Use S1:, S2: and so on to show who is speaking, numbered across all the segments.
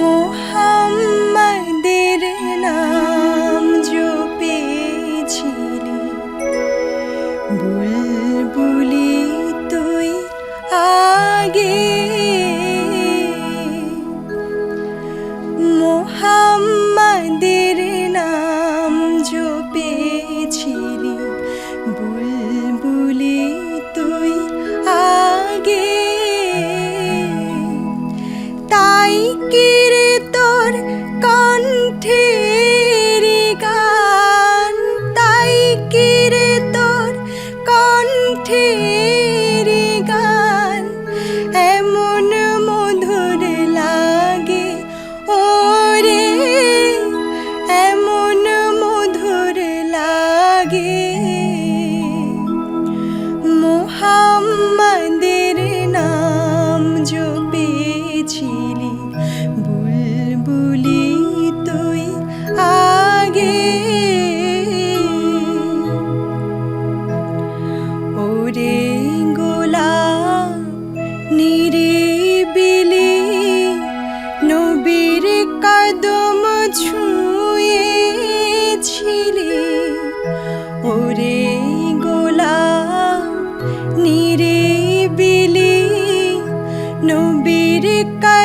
S1: মোহাম্মদের নাম জপেছিলি বুলবুলি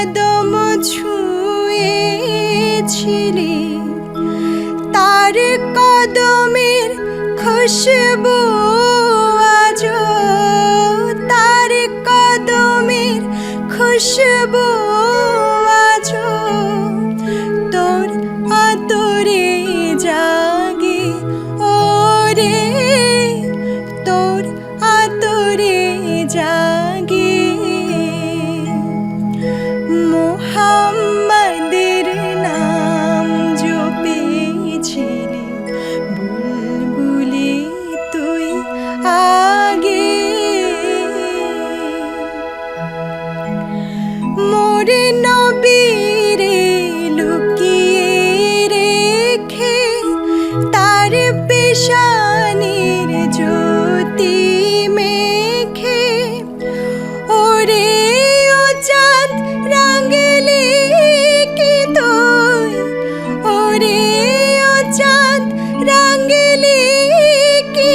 S1: কদম ছুঁয়েছিলি। তার কদমের খুশবু মোরে নবীরে লুকিয়ে রেখে, তার পেশানির জ্যোতি মেখে, ওরে ও চাঁদ রাঙ্গলি কি ওরে ও চাঁদ রাঙ্গলি কি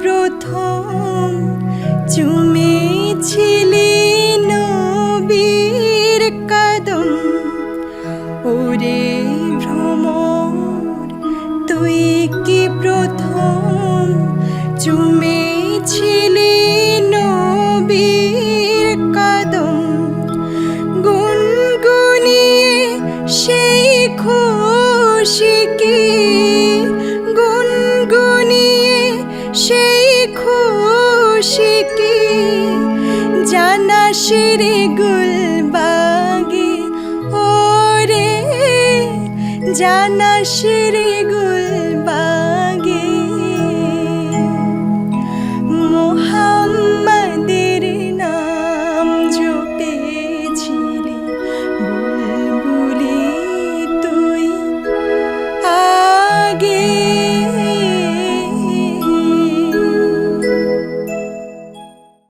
S1: প্রথম চুমেছিলি নবীর কদম। ওরে ভ্রমর তুই কি প্রথম চুমেছিলি খুশি কি? জানা শিরে গুলবাগে ওরে জানা শিরে গুলবাগে